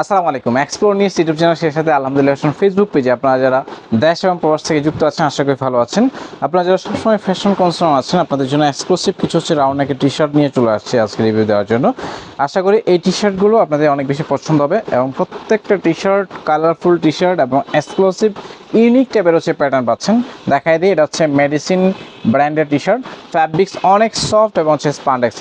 আসসালামু আলাইকুম। Explore news YouTube channel সেই সাথে আলহামদুলিল্লাহ ফেসবুক পেজে আপনারা যারা দেশ এবং প্রবাস থেকে যুক্ত আছেন, আশা করি ভালো আছেন। আপনারা যারা সবসময় ফ্যাশন কনসার্ন আছেন, আপনাদের জন্য এক্সক্লুসিভ কিছু হচ্ছে রাউন্ড নাকি টি শার্ট নিয়ে চলে আসছে আজকে রিভিউ দেওয়ার জন্য। আশা করি এই টি শার্টগুলো আপনাদের অনেক বেশি পছন্দ হবে এবং প্রত্যেকটা T shirt colourful T shirt এবং এক্সক্লুসিভ ইউনিক টাইপের হচ্ছে প্যাটার্ন পাচ্ছেন। দেখাই দিই, এটা হচ্ছে মেডিসিন ব্র্যান্ডের টি শার্ট ফ্যাব্রিক্স অনেক সফট এবং হচ্ছে স্পান্ডেক্স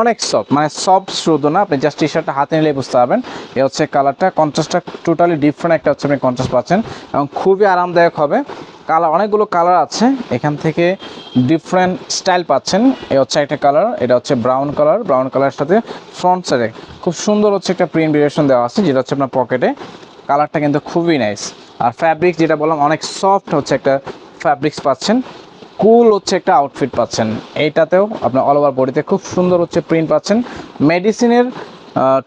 অনেক সফট মানে সফট শুধু না, আপনি জাস্ট টি শার্টটা হাতে নিলে বুঝতে পারবেন। এ হচ্ছে কালারটা কন্ট্রাস্টটা টোটালি ডিফারেন্ট একটা হচ্ছে আপনি কন্ট্রাস্ট পাচ্ছেন এবং খুবই আরামদায়ক হবে। কালার অনেকগুলো কালার আছে, এখান থেকে ডিফারেন্ট স্টাইল পাচ্ছেন। এ হচ্ছে একটা কালার এটা হচ্ছে ব্রাউন কালার ব্রাউন কালারের সাথে ফ্রন্ট সাইডে খুব সুন্দর হচ্ছে একটা প্রিন্ট ভেরিয়েশন দেওয়া আছে, যেটা হচ্ছে আপনার পকেটে কালারটা কিন্তু খুবই নাইস আর ফ্যাব্রিক যেটা বললাম, অনেক সফট হচ্ছে একটা ফ্যাব্রিক্স পাচ্ছেন। কুল হচ্ছে একটা আউটফিট পাচ্ছেন। এইটাতেও আপনার অল ওভার বডিতে খুব সুন্দর হচ্ছে প্রিন্ট পাচ্ছেন। মেডিসিনের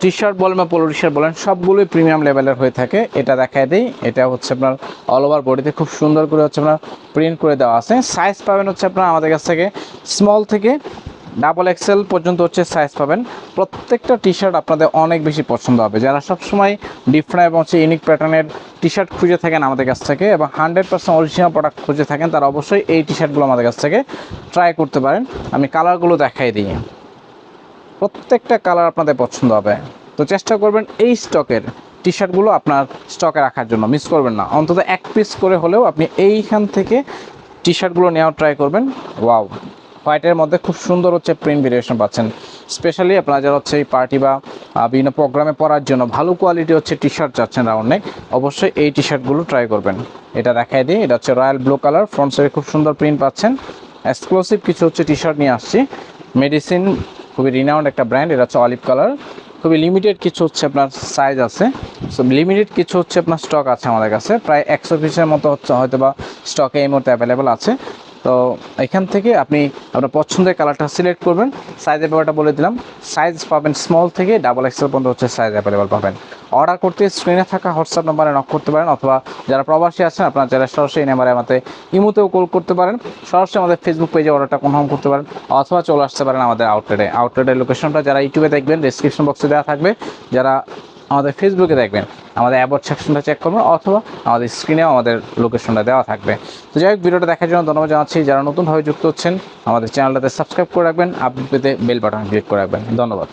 টি শার্ট বলেন বা পোলো টি শার্ট বলেন, সবগুলোই প্রিমিয়াম লেভেলের হয়ে থাকে। এটা দেখায় দিই। এটা হচ্ছে আপনার অল ওভার বডিতে খুব সুন্দর করে হচ্ছে আপনার প্রিন্ট করে দেওয়া আছে। সাইজ পাবেন হচ্ছে আপনার আমাদের কাছ থেকে স্মল থেকে ডাবল এক্সেল পর্যন্ত হচ্ছে সাইজ পাবেন। প্রত্যেকটা টি শার্ট আপনাদের অনেক বেশি পছন্দ হবে। যারা সবসময় ডিফারেন্ট এবং হচ্ছে ইউনিক প্যাটার্নের টি শার্ট খুঁজে থাকেন আমাদের কাছ থেকে এবং হান্ড্রেড পার্সেন্ট অরিজিনাল প্রোডাক্ট খুঁজে থাকেন, তারা অবশ্যই এই টি শার্টগুলো আমাদের কাছ থেকে ট্রাই করতে পারেন। আমি কালারগুলো দেখাই দিই। প্রত্যেকটা কালার আপনাদের পছন্দ হবে। তো চেষ্টা করবেন এই স্টকের টি শার্টগুলো আপনার স্টকে রাখার জন্য। মিস করবেন না। অন্তত এক পিস করে হলেও আপনি এইখান থেকে টি শার্টগুলো নেওয়ার ট্রাই করবেন। ওয়াও হোয়াইটের মধ্যে খুব সুন্দর হচ্ছে প্রিন্ট ভেরিয়েশন পাচ্ছেন। স্পেশালি আপনারা যারা হচ্ছে এই পার্টি বা বিভিন্ন প্রোগ্রামে পরার জন্য ভালো কোয়ালিটি হচ্ছে টি শার্ট চাচ্ছেন রাউন্ড নেক অবশ্যই এই টি শার্টগুলো ট্রাই করবেন। এটা দেখাই দিই, এটা হচ্ছে রয়্যাল ব্লু কালার ফ্রন্ট সাইডে খুব সুন্দর প্রিন্ট পাচ্ছেন। এক্সক্লুসিভ কিছু হচ্ছে টি শার্ট নিয়ে আসছি। মেডিসিন খুবই রিনাউন্ড একটা ব্র্যান্ড এটা হচ্ছে অলিভ কালার খুবই লিমিটেড কিছু হচ্ছে আপনার সাইজ আছে। সো লিমিটেড কিছু হচ্ছে আপনার স্টক আছে আমাদের কাছে। প্রায় একশো পিসের মতো হচ্ছে হয়তো বা স্টকে এই মুহূর্তে অ্যাভেলেবেল আছে। তো এখান থেকে আপনি আপনার পছন্দের কালারটা সিলেক্ট করবেন। সাইজের ব্যাপারটা বলে দিলাম। সাইজ পাবেন স্মল থেকে ডাবল এক্সেল পর্যন্ত হচ্ছে সাইজ অ্যাভেলেবল পাবেন। অর্ডার করতে স্ক্রিনে থাকা হোয়াটসঅ্যাপ নাম্বারে নক করতে পারেন অথবা যারা প্রবাসী আছেন, আপনারা যারা সরাসরি এই নাম্বারে আমাদের ইমোতেও কল করতে পারেন। সরাসরি আমাদের ফেসবুক পেজে অর্ডারটা কনফার্ম করতে পারেন অথবা চলে আসতে পারেন আমাদের আউটলেটে আউটলেটের লোকেশনটা যারা ইউটিউবে দেখবেন ডিসক্রিপশন বক্সে দেওয়া থাকবে। যারা আমাদের ফেসবুকে দেখবেন, আমাদের অ্যাবট সেকশনটা চেক করবেন অথবা আমাদের স্ক্রিনেও আমাদের লোকেশনটা দেওয়া থাকবে। তো যাই হোক, ভিডিওটা দেখার জন্য ধন্যবাদ জানাচ্ছি। যারা নতুনভাবে যুক্ত হচ্ছেন, আমাদের চ্যানেলটাতে সাবস্ক্রাইব করে রাখবেন আপডেট পেতে বেল বাটন ক্লিক করে রাখবেন। ধন্যবাদ।